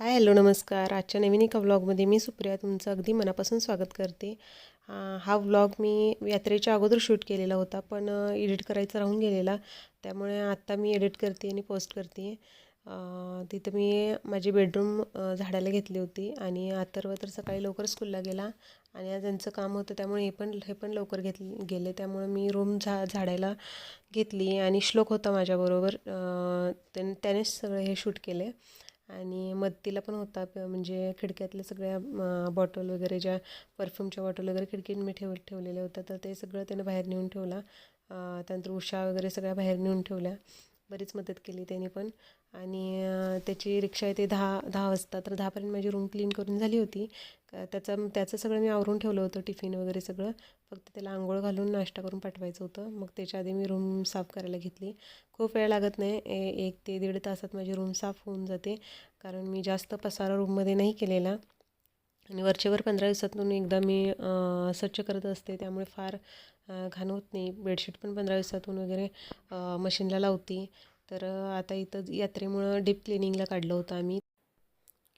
Hi hello नमस्कार. आजच्या नवीन एका व्लॉगमध्ये मी सुप्रिया तुमचं अगदी मनापासून स्वागत करते. हा व्लॉग मी यात्रेच्या अगोदर शूट केलेला होता पण एडिट करायचा राहून गेलेला. त्यामुळे आत्ता मी एडिट करते आणि पोस्ट करते. तिथं मी माझी बेडरूम झाडायला घेतली होती आणि आतर्व तर सकाळी लवकर स्कूलला गेला आणि आज त्यांचं काम होतं त्यामुळे हे पण हे पण लवकर घेत गेले. त्यामुळे मी रूम झा झाडायला घेतली आणि श्लोक होता माझ्याबरोबर. त्याने त्यानेच सगळं हे शूट केले. आणि मदतीला पण होता प- म्हणजे खिडक्यातल्या सगळ्या बॉटल वगैरे ज्या परफ्यूमच्या बॉटल वगैरे खिडकीत मी ठेव ठेवलेल्या होत्या तर ते सगळं त्यानं बाहेर नेऊन ठेवला. त्यानंतर उषा वगैरे सगळ्या बाहेर नेऊन ठेवल्या. बरीच मदत केली त्याने पण. आणि त्याची रिक्षा येते दहा दहा वाजता. तर दहापर्यंत माझी रूम क्लीन करून झाली होती. का- त्याचं त्याचं सगळं मी आवरून ठेवलं होतं टिफिन वगैरे सगळं. फक्त त्याला आंघोळ घालून नाश्ता करून पाठवायचं होतं. मग त्याच्या आधी मी रूम साफ करायला घेतली. खूप वेळ लागत नाही. ए एक ते दीड तासात माझी रूम साफ होऊन जाते. कारण मी जास्त पसारा रूममध्ये नाही केलेला. आणि वरचेवर पंधरा दिवसातून एकदा मी स्वच्छ करत असते. त्यामुळे फार घाण होत नाही. बेडशीट पण पंधरा दिवसातून वगैरे मशीनला लावते. तर आता इथं यात्रेमुळं डीप क्लिनिंगला काढलं होतं आम्ही.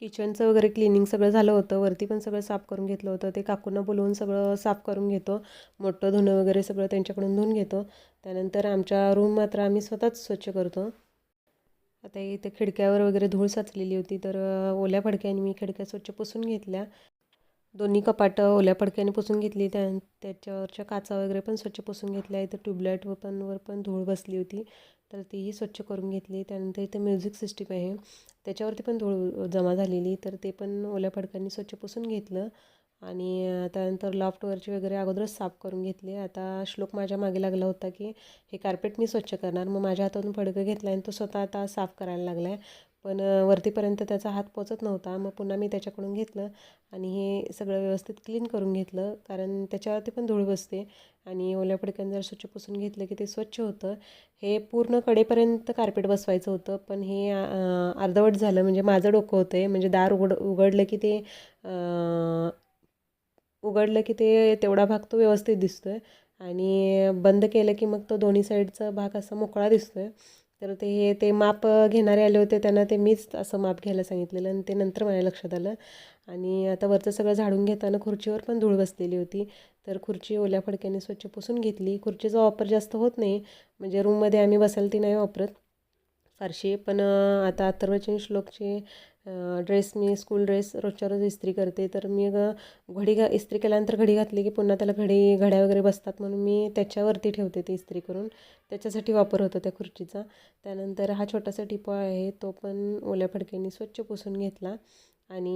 किचनचं वगैरे क्लिनिंग सगळं झालं होतं. वरती पण सगळं साफ करून घेतलं होतं. ते काकूंना बोलवून सगळं साफ करून घेतो. मोठं धुणं वगैरे सगळं त्यांच्याकडून धुवून घेतो. त्यानंतर आमच्या रूम मात्र आम्ही स्वतःच स्वच्छ करतो. आता इथे खिडक्यावर वगैरे धूळ साचलेली होती. तर ओल्या फडक्याने मी खिडक्या स्वच्छ पुसून घेतल्या. दोन्ही कपाटं ओल्या पडक्याने पुसून घेतली त्या त्याच्यावरच्या काचा वगैरे पण स्वच्छ पुसून घेतल्या इथं ट्यूबलाईट व पण वर पण धूळ बसली होती तर तीही स्वच्छ करून घेतली. त्यानंतर इथं म्युझिक सिस्टीम आहे त्याच्यावरती पण धूळ जमा झालेली तर ते पण ओल्या फडक्यांनी स्वच्छ पुसून घेतलं आणि त्यानंतर लॉफ्टवरची वगैरे अगोदरच साफ करून घेतली. आता श्लोक माझ्या मागे लागला होता की हे कार्पेट मी स्वच्छ करणार मग माझ्या हातातून फडकं घेतला आणि तो स्वतः आता साफ करायला लागला आहे पण वरतीपर्यंत त्याचा हात पोचत नव्हता. मग पुन्हा मी त्याच्याकडून घेतलं आणि हे सगळं व्यवस्थित क्लीन करून घेतलं. कारण त्याच्यावरती पण धूळ बसते आणि ओल्या फडक्यानं जर स्वच्छ पुसून घेतलं की ते स्वच्छ होतं. हे पूर्ण कडेपर्यंत कार्पेट बसवायचं होतं. पण हे अर्धवट झालं. म्हणजे माझं डोकं होतं आहे म्हणजे दार उघड उघडलं की ते उघडलं की ते तेवढा भाग तो व्यवस्थित दिसतो आहे आणि बंद केलं की मग तो दोन्ही साईडचा भाग असा मोकळा दिसतो आहे तर ते हे ते माप घेणारे आले होते त्यांना ते मीच असं माप घ्यायला सांगितलेलं आणि ते नंतर माझ्या लक्षात आलं. आणि आता वरचं सगळं झाडून घेताना खुर्चीवर पण धूळ बसलेली होती. तर खुर्ची ओल्या फडक्याने स्वच्छ पुसून घेतली. खुर्चीचा वापर जास्त होत नाही. म्हणजे रूममध्ये आम्ही बसायला ती नाही वापरत. फारशी पण आता अथर्वचन श्लोकचे ड्रेस मी स्कूल ड्रेस रोजच्या रोज इस्त्री करते. तर मी घडी घा इस्त्री केल्यानंतर घडी घातली की पुन्हा त्याला घडी घड्या वगैरे बसतात म्हणून मी त्याच्यावरती ठेवते ते इस्त्री करून. त्याच्यासाठी वापर होतो त्या खुर्चीचा. त्यानंतर हा छोटासा टिपॉय आहे तो पण ओल्या फडक्यांनी स्वच्छ पुसून घेतला. आणि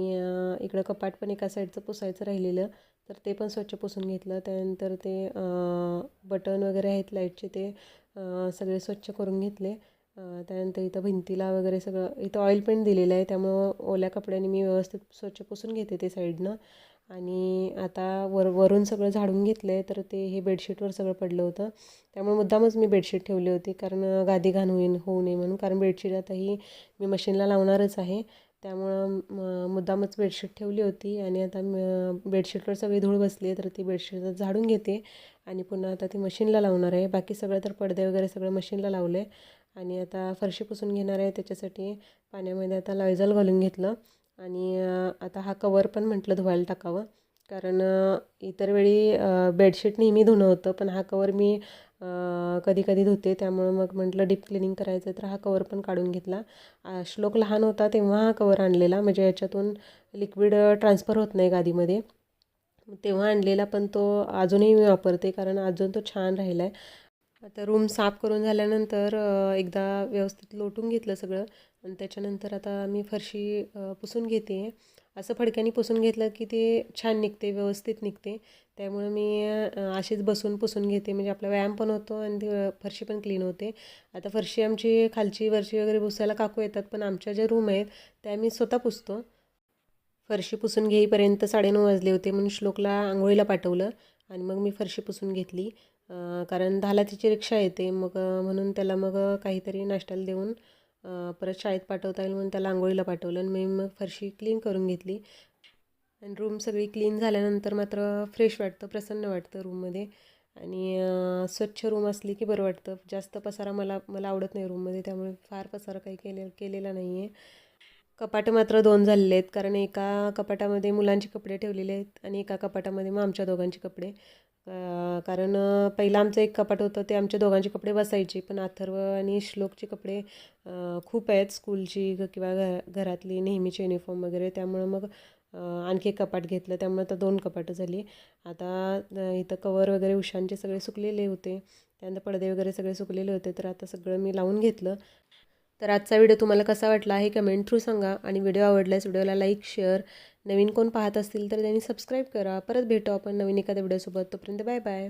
इकडं कपाट पण एका साईडचं पुसायचं राहिलेलं तर ते पण स्वच्छ पुसून घेतलं. त्यानंतर ते बटन वगैरे आहेत लाईटचे ते सगळे स्वच्छ करून घेतले. त्यानंतर इथं भिंतीला वगैरे सगळं इथं ऑइल पेंट दिलेलं आहे. त्यामुळं ओल्या कपड्याने मी व्यवस्थित स्वच्छ पुसून घेते ते साईडनं आणि आता वर वरून सगळं झाडून घेतलं आहे तर ते हे बेडशीटवर सगळं पडलं होतं. त्यामुळे मुद्दामच मी बेडशीट ठेवली होती कारण गादी घाण होईन होऊ नये म्हणून. कारण बेडशीट आता ही मी मशीनला लावणारच आहे. त्यामुळं मुद्दामच बेडशीट ठेवली होती. आणि आता बेडशीटवर सगळी धूळ बसली आहे तर ती बेडशीट झाडून घेते. आणि पुन्हा आता ती मशीनला लावणार आहे. बाकी सगळं तर पडदे वगैरे सगळं मशीनला लावलं आहे आणि आता फरशी पुसून घेणार आहे त्याच्यासाठी पाण्यामध्ये आता लायझॉल घालून घेतलं. आणि आता हा कवर पण म्हटलं धुवायला टाकावं. कारण इतर वेळी बेडशीट नेहमी धुणं होतं पण हा कवर मी कधी कधी धुते. त्यामुळं मग म्हटलं डीप क्लिनिंग करायचं तर हा कवर पण काढून घेतला. श्लोक लहान होता तेव्हा हा कवर आणलेला. म्हणजे याच्यातून लिक्विड ट्रान्सफर होत नाही गादीमध्ये. तेव्हा आणलेला पण तो अजूनही मी वापरते कारण अजून तो छान राहिला आहे आता रूम साफ करून झाल्यानंतर एकदा व्यवस्थित लोटून घेतलं सगळं आणि त्याच्यानंतर आता मी फरशी पुसून घेते. असं फडक्याने पुसून घेतलं की ते छान निघते व्यवस्थित निघते. त्यामुळं मी अशीच बसून पुसून घेते. म्हणजे आपला व्यायाम पण होतो आणि ते फरशी पण क्लीन होते. आता फरशी आमची खालची वरची वगैरे पुसायला काकू येतात पण आमच्या ज्या रूम आहेत त्या मी स्वतः पुसतो. फरशी पुसून घेईपर्यंत साडेनऊ वाजले होते म्हणून श्लोकला आंघोळीला पाठवलं आणि मग मी फरशी पुसून घेतली. कारण दहाला तिची रिक्षा येते मग म्हणून त्याला मग काहीतरी नाश्त्याला देऊन परत शाळेत पाठवता येईल म्हणून त्याला आंघोळीला पाठवलं आणि मी मग फरशी क्लीन करून घेतली. आणि रूम सगळी क्लीन झाल्यानंतर मात्र फ्रेश वाटतं प्रसन्न वाटतं रूममध्ये आणि स्वच्छ रूम असली की बरं वाटतं. जास्त पसारा मला मला आवडत नाही रूममध्ये त्यामुळे फार पसारा काही केले केलेला नाही आहे कपाटं मात्र दोन झालेले आहेत कारण एका कपाटामध्ये मुलांचे कपडे ठेवलेले आहेत आणि एका कपाटामध्ये मग आमच्या दोघांचे कपडे. कारण पहिलं आमचं एक कपाट होतं ते आमच्या दोघांचे कपडे बसायचे पण अथर्व आणि श्लोकचे कपडे खूप आहेत स्कूलची किंवा घ घरातली नेहमीचे युनिफॉर्म वगैरे त्यामुळं मग आणखी एक कपाट घेतलं त्यामुळे आता दोन कपाटं झाली. आता इथं कवर वगैरे उशांचे सगळे सुकलेले होते त्यानंतर पडदे वगैरे सगळे सुकलेले होते तर आता सगळं मी लावून घेतलं. तर आजचा व्हिडिओ तुम्हाला कसा वाटला आहे कमेंट थ्रू सांगा आणि व्हिडिओ आवडल्यास व्हिडिओला लाईक शेअर नवीन कोण पाहत असतील तर त्यांनी सबस्क्राईब करा. परत भेटू आपण नवीन एखाद्या व्हिडिओसोबत तोपर्यंत बाय बाय